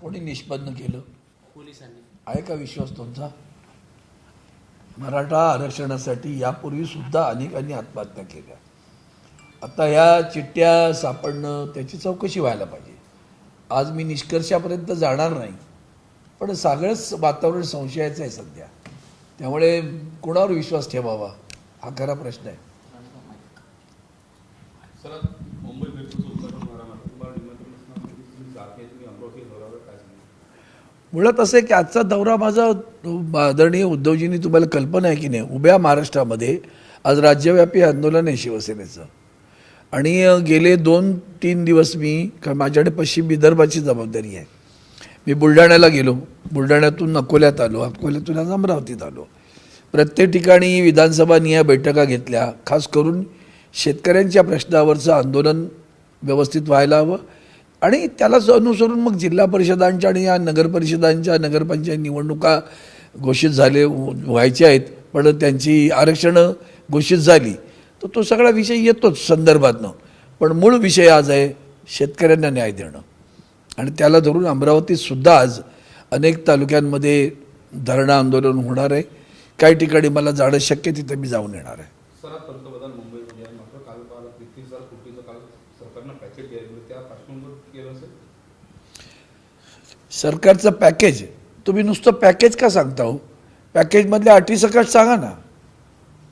कोणी निष्पन्न केलं? पोलिसांनी. आहे का विश्वास तुमचा? मराठा आरक्षणासाठी यापूर्वी सुद्धा अनेकांनी आत्महत्या केल्या. आता ह्या चिठ्ठ्या सापडणं त्याची चौकशी व्हायला पाहिजे. आज मी निष्कर्षापर्यंत जाणार नाही पण सगळंच वातावरण संशयाचं आहे सध्या. त्यामुळे कोणावर विश्वास ठेवावा? हा खरा प्रश्न आहे सर आज मुंबई मेट्रोचं उद्घाटन होणार आहे तुम्हाला निमंत्रण असणार तुम्ही जात नाही तुम्ही अमरावती दौऱ्यावर काय सांगा मुळात असं आहे की आजचा दौरा माझा आदरणीय उद्धवजींनी तुम्हाला कल्पना आहे की नाही उभ्या महाराष्ट्रामध्ये आज राज्यव्यापी आंदोलन आहे शिवसेनेचं. आणि गेले दोन तीन दिवस मी कारण माझ्याकडे पश्चिम विदर्भाची जबाबदारी आहे. मी बुलढाण्याला गेलो. बुलढाण्यातून अकोल्यात आलो. अकोल्यातून आज अमरावतीत आलो. प्रत्येक ठिकाणी विधानसभा निया बैठका घेतल्या. खास करून शेतकऱ्यांच्या प्रश्नावरचं आंदोलन व्यवस्थित व्हायला हवं. आणि त्यालाच अनुसरून मग जिल्हा परिषदांच्या आणि या नगर परिषदांच्या नगरपंचायत निवडणुका घोषित झाले व्हायचे आहेत. पण त्यांची आरक्षणं घोषित झाली. तर तो सगळा विषय येतोच संदर्भातनं. पण मूळ विषय आज आहे शेतकऱ्यांना न्याय देणं. आणि त्याला धरून अमरावतीतसुद्धा आज अनेक तालुक्यांमध्ये धरणं आंदोलन होणार आहे. काही ठिकाणी मला जाणं शक्य तिथे मी जाऊन येणार आहे सर आज पंतप्रधान मुंबईमध्ये आहे मात्र काल पाहिलं तेहतीस हजार कोटीचं काल सरकारनं पॅकेज द्यायला त्या पार्श्वभूमीवर केलं असेल सरकारचं पॅकेज तुम्ही नुसतं पॅकेज का सांगता हो? पॅकेजमधल्या अटी सकट सांगा ना.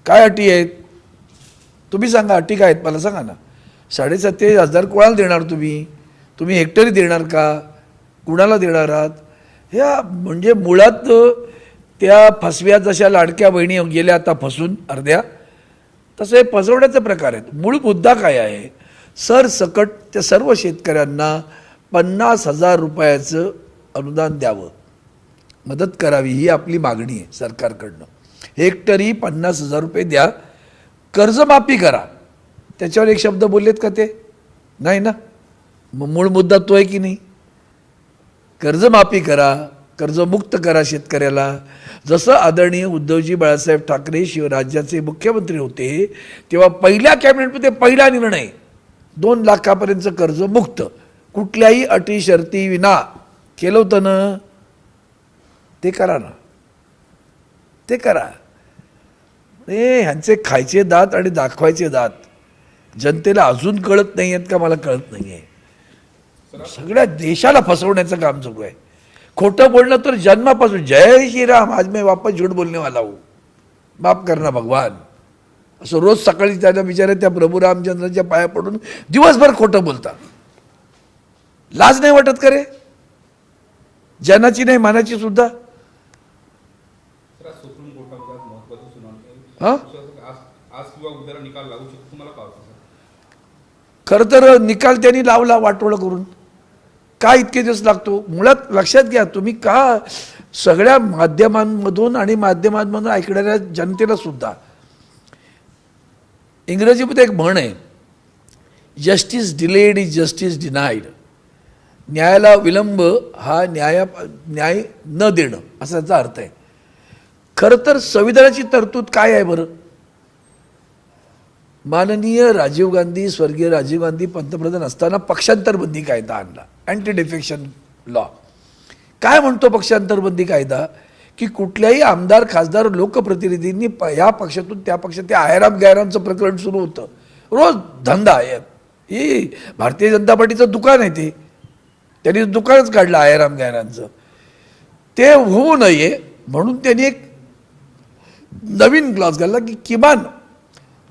काय अटी आहेत? तुम्ही सांगा अटी काय आहेत मला सांगा ना. साडेसत्तेचाळीस हजार कोणाला देणार तुम्ही? तुम्ही हेक्टरी देणार का? कुणाला देणार आहात? ह्या म्हणजे मुळात त्या फसव्या जशा लाडक्या बहिणी गेल्या आता फसून अर्ध्या तसे फसवण्याचे प्रकार आहेत. मूळ मुद्दा काय आहे? सरसकट त्या सर्व शेतकऱ्यांना पन्नास हजार रुपयाचं अनुदान द्यावं. मदत करावी ही आपली मागणी आहे सरकारकडनं. हेक्टरी पन्नास हजार रुपये द्या. कर्जमाफी करा. त्याच्यावर एक शब्द बोललेत का ते? नाही ना? मग मूळ मुद्दा तो आहे की नाही? कर्जमाफी करा. कर्जमुक्त करा शेतकऱ्याला. जसं आदरणीय उद्धवजी बाळासाहेब ठाकरे शिवराज्याचे मुख्यमंत्री होते तेव्हा पहिल्या कॅबिनेटमध्ये पहिला निर्णय दोन लाखापर्यंतचं कर्ज मुक्त कुठल्याही अटी शर्ती विना केलं होतं ना ते करा ना. ते करा. ए ह्यांचे खायचे दात आणि दाखवायचे दात. जनतेला अजून कळत नाही आहेत का मला कळत नाही आहे सगळ्या देशाला फसवण्याचं काम सुरू आहे. खोटं बोलणं तर जन्मापासून. जय श्रीराम आज मी वापस झूठ बोलने वाला हूँ. माफ करना भगवान. असं रोज सकाळी त्याला बिचारे त्या प्रभू रामचंद्राच्या पाया पडून दिवसभर खोटं बोलतात. लाज नाही वाटत करे जनाची नाही मानाची सुद्धा. हा? खरं तर निकाल त्यांनी लावला वाटोळं करून. का इतके दिवस लागतो? मुळात लक्षात घ्या तुम्ही का सगळ्या माध्यमांमधून आणि माध्यमांमधून ऐकणाऱ्या जनतेला सुद्धा. इंग्रजीमध्ये एक म्हण आहे justice delayed is justice denied न्यायाला विलंब हा न्याया न्याय न देणं असा त्याचा अर्थ आहे. खरं तर संविधानाची तरतूद काय आहे बरं? माननीय राजीव गांधी स्वर्गीय राजीव गांधी पंतप्रधान असताना पक्षांतरबंदी कायदा आणला. अँटी डिफेक्शन लॉ काय म्हणतो पक्षांतरबंदी कायदा? की कुठल्याही आमदार खासदार लोकप्रतिनिधींनी प ह्या पक्षातून त्या पक्षात त्या आयराम गायरामचं प्रकरण सुरू होतं. रोज धंदा आहे. ही भारतीय जनता पार्टीचं दुकान आहे ते. त्यांनी दुकानच काढलं आयराम गायनांचं ते होऊ नये म्हणून त्यांनी एक नवीन क्लॉज घालला की किमान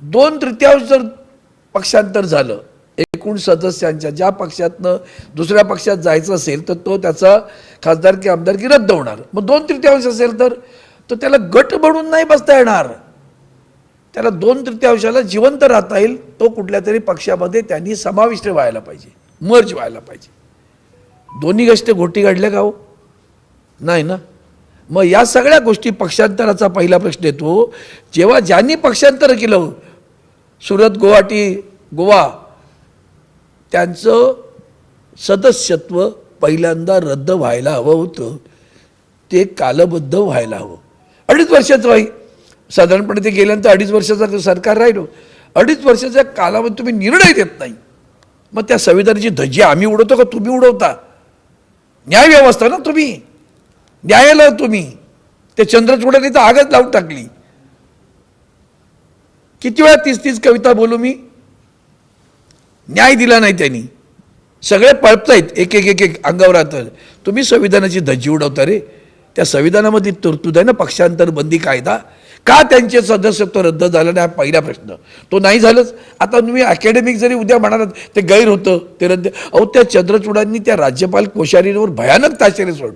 दोन तृतीयांश जर पक्षांतर झालं एकूण सदस्यांच्या ज्या पक्षातनं दुसऱ्या पक्षात जायचं असेल तर तो त्याचा खासदार की आमदारकी रद्द होणार. मग दोन तृतीयांश असेल तर तो त्याला गट म्हणून नाही बसता येणार. त्याला दोन तृतीयांशाला जिवंत राहता येईल तो कुठल्या तरी पक्षामध्ये त्यांनी समाविष्ट व्हायला पाहिजे मर्ज व्हायला पाहिजे. दोन्ही गोष्टी घोटी काढल्या का हो? नाही ना? मग या सगळ्या गोष्टी पक्षांतराचा पहिला प्रश्न येतो. जेव्हा ज्यांनी पक्षांतर केलं सुरत गुवाहाटी गोवा त्यांचं सदस्यत्व पहिल्यांदा रद्द व्हायला हवं होतं. ते कालबद्ध व्हायला हवं. अडीच वर्षाचं व्हाई साधारणपणे ते गेल्यानंतर अडीच वर्षाचं सरकार राहिलो. अडीच वर्षाच्या कालावधी तुम्ही निर्णय देत नाही. मग त्या संविधानाची धजी आम्ही उडवतो का तुम्ही उडवता? न्याय व्यवस्था ना तुम्ही न्यायालय तुम्ही ते चंद्रचूडाने तर आगच लावून टाकली. किती वेळा तीस तीस कविता बोलू मी? न्याय दिला नाही त्यांनी. सगळे पळपतायत एक एक एक एक अंगावर आता तुम्ही संविधानाची धज्जी उडवता रे. त्या संविधानामध्ये तरतूद आहे ना पक्षांतर बंदी कायदा? का त्यांचे सदस्यत्व रद्द झालं नाही हा पहिला प्रश्न. तो नाही झालंच. आता तुम्ही अकॅडमिक जरी उद्या म्हणालात ते गैर होतं ते रद्द. अहो त्या चंद्रचूडांनी त्या राज्यपाल कोश्यारींवर भयानक ताशेरे सोड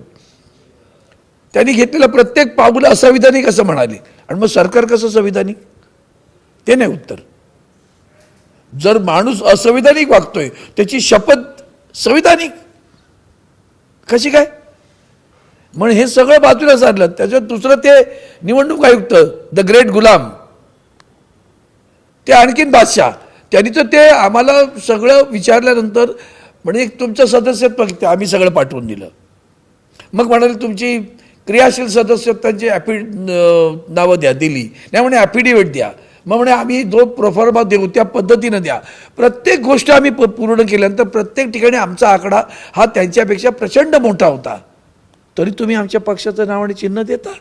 त्यांनी घेतलेलं प्रत्येक पाऊल असंविधानिक असं म्हणाले. आणि मग सरकार कसं संविधानिक? ते नाही उत्तर. जर माणूस असंविधानिक वागतोय त्याची शपथ संविधानिक. कशी काय? म्हणून हे सगळं बाजूला सारलं त्याच्यात दुसरं ते निवडणूक आयुक्त द ग्रेट गुलाम. ते आणखीन बादशाह. त्यांनी तर ते आम्हाला सगळं विचारल्यानंतर म्हणजे तुमचं सदस्यत्व किती आम्ही सगळं पाठवून दिलं. मग म्हणाले तुमची क्रियाशील सदस्यत्वांची ॲफि नावं द्या दिली. नाही म्हणे ॲफिडेविट द्या. मग म्हणे आम्ही जो प्रोफॉर्मा देऊ त्या पद्धतीनं द्या. प्रत्येक गोष्ट आम्ही प- पूर्ण केल्यानंतर प्रत्येक ठिकाणी आमचा आकडा हा त्यांच्यापेक्षा प्रचंड मोठा होता. तरी तुम्ही आमच्या पक्षाचं नाव आणि चिन्ह देता.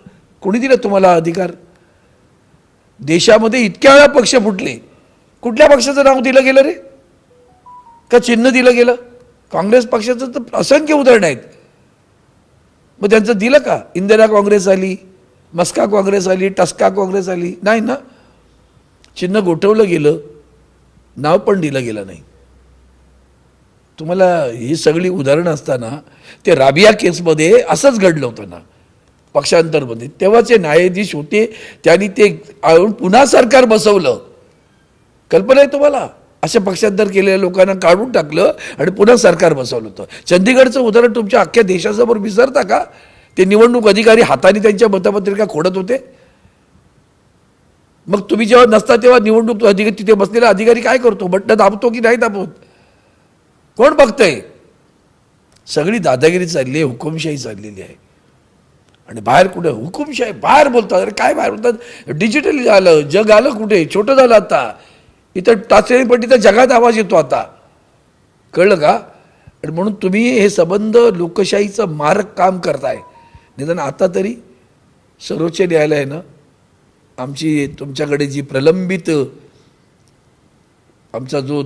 कोणी दिलं तुम्हाला अधिकार? देशामध्ये इतक्या वेळा पक्ष फुटले. कुठल्या पक्षाचं नाव दिलं गेलं रे? का चिन्ह दिलं गेलं? काँग्रेस पक्षाचं तर असंख्य उदाहरणं आहेत. मग त्यांचं दिलं का? इंदिरा काँग्रेस आली मस्का काँग्रेस आली टस्का काँग्रेस आली. नाही ना? चिन्ह गोठवलं गेलं नाव पण दिलं गेलं नाही. तुम्हाला ही सगळी उदाहरणं असताना ते राबिया केसमध्ये असंच घडलं होतं ना पक्षांतरमध्ये. तेव्हाचे न्यायाधीश होते त्यांनी ते आणून पुन्हा सरकार बसवलं. कल्पना आहे तुम्हाला? अशा पक्षांतर केलेल्या लोकांना काढून टाकलं आणि पुन्हा सरकार बसवलं होतं. चंदीगडचं उदाहरण तुमच्या अख्ख्या देशासमोर विसरता का? ते निवडणूक अधिकारी हाताने त्यांच्या मतपत्रिका खोडत होते. मग तुम्ही जेव्हा नसता तेव्हा निवडणूक अधिकारी तिथे बसलेला अधिकारी काय करतो? बटणं दाबतो की नाही दाबत? कोण बघतंय? सगळी दादागिरी चालली आहे हुकुमशाही चाललेली आहे. आणि बाहेर कुठे? हुकुमशाही बाहेर बोलतात. अरे काय बाहेर बोलतात? डिजिटल झालं जग आलं कुठे? छोटं झालं आता. इथं टाचणीपट्टी तर जगात आवाज येतो आता. कळलं का? आणि म्हणून तुम्ही हे संबंध लोकशाहीचं मारक काम करताय. निदान आता तरी सर्वोच्च न्यायालयानं आमची तुमच्याकडे जी प्रलंबित आमचा जो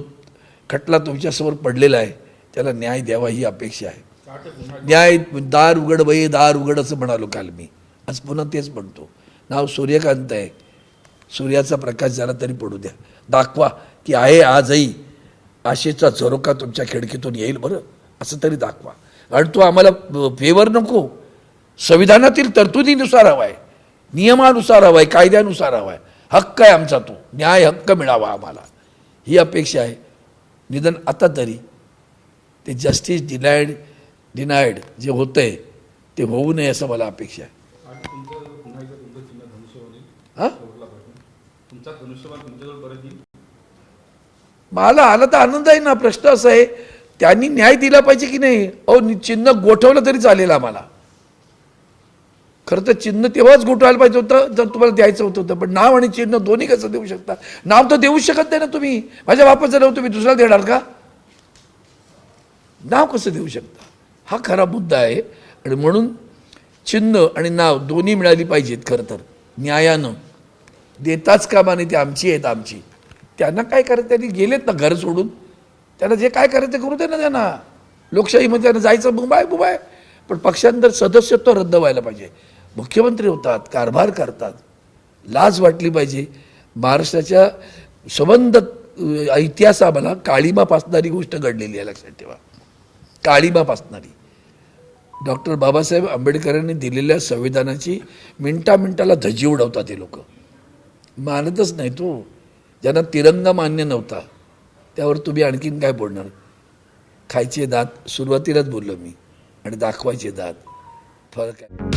खटला तुमच्यासमोर पडलेला आहे त्याला न्याय द्यावा ही अपेक्षा आहे. न्याय दार उघड बाई दार उघड असं म्हणालो काल मी. आज पुन्हा तेच म्हणतो. नाव सूर्यकांत आहे. सूर्याचा प्रकाश झाला तरी पडू द्या. दाखवा की आहे आजही आशेचा झरोका तुमच्या खिडकीतून येईल बरं असं तरी दाखवा. आणि तो आम्हाला फेवर नको. संविधानातील तरतुदीनुसार हवा आहे. नियमानुसार हवा आहे कायद्यानुसार हवा आहे. हक्क आहे आमचा तो. न्याय हक्क मिळावा आम्हाला. ही अपेक्षा आहे. निदान आता तरी ते जस्टिस डिनायड डिनायड जे होतंय ते होऊ नये असं मला अपेक्षा आहे. हां? मला आला तर आनंद आहे ना प्रश्न असा आहे त्यांनी न्याय दिला पाहिजे की नाही? अहो नि- चिन्ह गोठवलं तरी चालेल आम्हाला. खरं तर चिन्ह तेव्हाच गोठवायला पाहिजे होतं जर तुम्हाला द्यायचं होतं होतं. पण नाव आणि चिन्ह दोन्ही कसं देऊ शकता? नाव तर देऊच शकत नाही ना तुम्ही. माझ्या बापाचं नाव तुम्ही दुसऱ्याला देणार का? नाव कसं देऊ शकता? हा खरा मुद्दा आहे. आणि म्हणून चिन्ह आणि नाव दोन्ही मिळाली पाहिजेत खरं तर. न्यायानं. देताच कामाने ते आमची आहेत आमची. त्यांना काय करायचं? त्यांनी गेलेत ना घर सोडून. त्यांना जे काय करायचं ते करू दे ना त्यांना. लोकशाहीमध्ये त्यांना जायचं बुबाय बुबाय. पण पक्षांतर सदस्यत्व रद्द व्हायला पाहिजे. मुख्यमंत्री होतात कारभार करतात. लाज वाटली पाहिजे. महाराष्ट्राच्या संबंध अ, इतिहास आम्हाला काळीमा पासणारी गोष्ट घडलेली आहे लक्षात ठेवा. काळीमा पासणारी. डॉक्टर बाबासाहेब आंबेडकरांनी दिलेल्या संविधानाची मिनटा मिनटाला धजी उडवतात हे लोक. मानतच नाही तो हो. ज्यांना तिरंगा मान्य नव्हता त्यावर तुम्ही आणखीन काय बोलणार? खायचे दात सुरुवातीलाच बोललो मी. आणि दाखवायचे दात. फरक आहे.